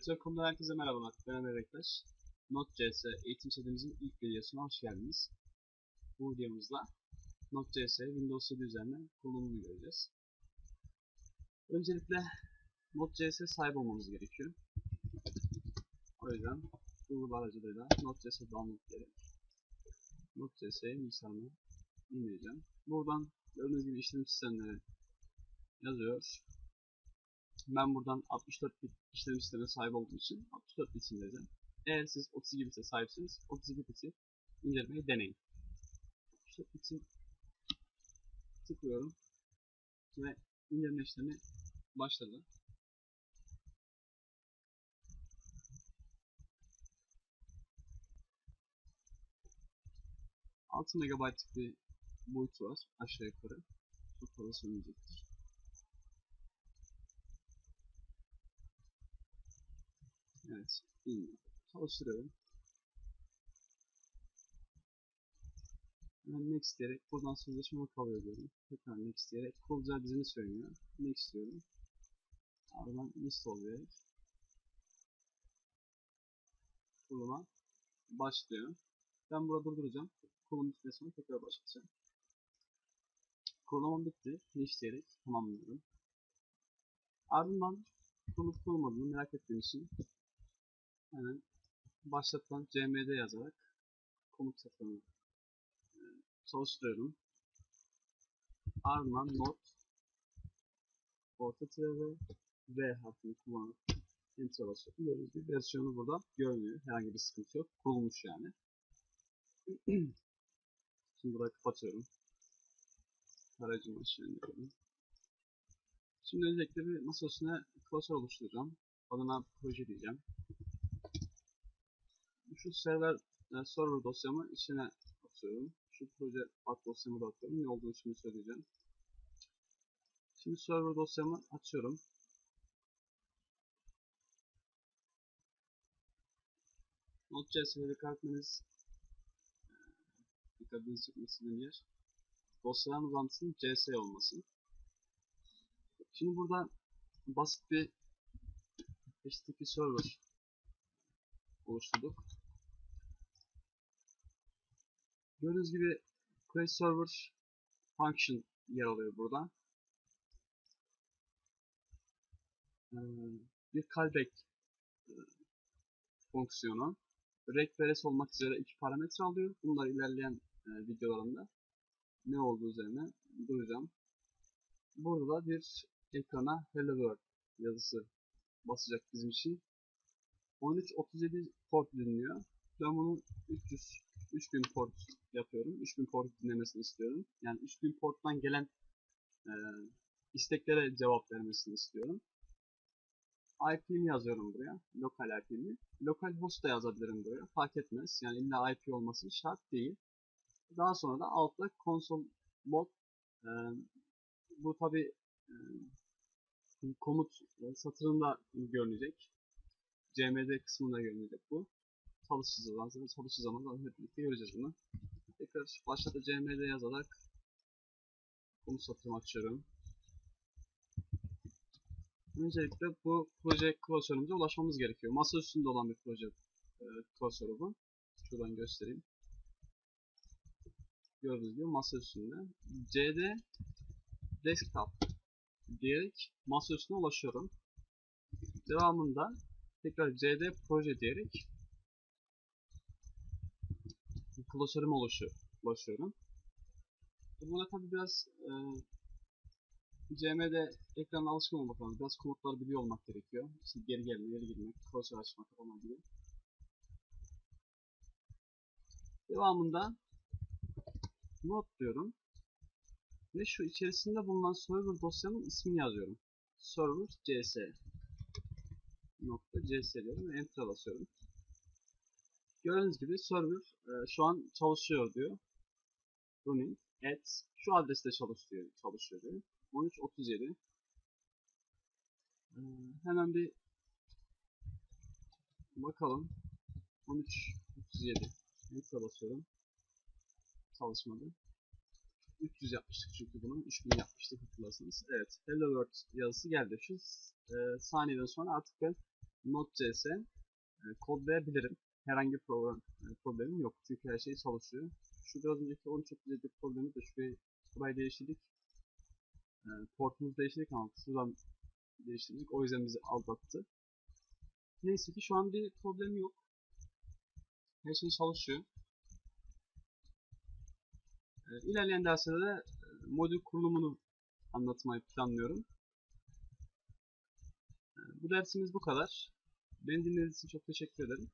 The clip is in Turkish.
Meteor.com'dan herkese merhabalar. Ben Ömer Bektaş. Node.js eğitim serimizin ilk videosuna hoş geldiniz. Bu videomuzda Node.js Windows 7 üzerinden kullanımını göreceğiz. Öncelikle Node.js'e sahip olmamız gerekiyor. O yüzden Google aracılığıyla Node.js download gerek. Node.js'e bilgisayarıma indireceğim. Buradan gördüğünüz gibi işlem sistemleri yazıyor. Ben buradan 64 bit işlem sistemine sahip olduğum için 64 bit indireceğim. Eğer siz 32 bit'e sahipseniz 32 bit'i indirmeyi deneyin. 64 bit'i tıklıyorum ve indirme işlemi başladı. Altı megabaytlık bir boyutu var aşağı yukarı. Çok fazla sürmeyecektir. Evet. İyi. Çalıştırıyorum. Ben next diyerek buradan sözleşme kabul ediyorum. Tekrar next diyerek kulacağı dizini söylüyor. Next diyorum. Ardından install diyerek kuruluma başlıyor. Ben burada durduracağım. Kurulum bittikten sonra tekrar başlatacağım. Kurulumum bitti. Finish diyerek tamamlıyorum. Ardından kurulup kurulmadığını merak ettiğim için hemen başlatan cmd yazarak komut satırını e, çalıştırıyorum. Ardından not orta tire V harfini kullanıp enter basıyorum. Gördüğünüz gibi versiyonu burada görünüyor. Herhangi bir sıkıntı yok. Kurulmuş yani. Şimdi burayı kapatıyorum. Aracımı aşağı indiriyorum. Şimdi öncelikle bir masa üstüne klasör oluşturacağım. Adına proje diyeceğim şu server yani server dosyamı içine atıyorum. Şu proje ad dosyamı da atıyorum. Ne olduğunu şimdi söyleyeceğim. Şimdi server dosyamı açıyorum. Node.js'e dikkat etmeniz dikkatinizi çekmesi yer dosyaların uzantısının cs olması. Şimdi burada basit bir HTTP server oluşturduk. Gördüğünüz gibi create server function yer alıyor burada. Ee, bir callback e, fonksiyonu res olmak üzere iki parametre alıyor. Bunlar ilerleyen e, videolarımda ne olduğu üzerine duracağım. Burada bir ekrana hello world yazısı basacak bizim için. 1337 port dinliyor. Ben bunu 300 3000 port yapıyorum. 3000 port dinlemesini istiyorum. Yani 3000 porttan gelen e, isteklere cevap vermesini istiyorum. IP'mi yazıyorum buraya. Lokal IP'mi. Lokal host da yazabilirim buraya. Fark etmez. Yani illa IP olması şart değil. Daha sonra da altta console mod e, bu tabi e, komut satırında görünecek. CMD kısmında görünecek bu çalıştığı zaman, çalıştığı zaman hep birlikte göreceğiz bunu. Tekrar başladı cmd yazarak bunu satırımı açıyorum. Öncelikle bu proje klasörümüze ulaşmamız gerekiyor. Masa üstünde olan bir proje e, klasörü bu. Şuradan göstereyim. Gördüğünüz gibi masa üstünde. cd desktop diyerek masa üstüne ulaşıyorum. Devamında tekrar cd proje diyerek klasörüme ulaşıyorum. Burada tabi biraz e, CM'de ekranına alışkın olmak lazım. Biraz komutları biliyor olmak gerekiyor. İşte geri gelme, geri girmek, klasör açmak falan gibi. Devamında not diyorum. Ve şu içerisinde bulunan server dosyanın ismini yazıyorum. Server cs nokta diyorum ve enter basıyorum. Gördüğünüz gibi server e, şu an çalışıyor diyor. Running at şu adreste çalışıyor, çalışıyor diyor. 1337 ee, hemen bir bakalım. 1337 Enter'a basıyorum. Çalışmadı. 300 yapmıştık çünkü bunu. 3000 yapmıştık hatırlarsanız. Evet. Hello world yazısı geldi. Şu e, saniyeden sonra artık ben Node.js e, kodlayabilirim. Herhangi bir problemim yok. Çünkü her şey çalışıyor. Şu biraz önceki 13 bir problemi de şurayı, burayı değiştirdik. E, portumuzu değiştirdik ama şuradan değiştirdik. O yüzden bizi aldattı. Neyse ki şu an bir problem yok. Her şey çalışıyor. E, ilerleyen derslerde e, modül kurulumunu anlatmayı planlıyorum. E, bu dersimiz bu kadar. Beni dinlediğiniz için çok teşekkür ederim.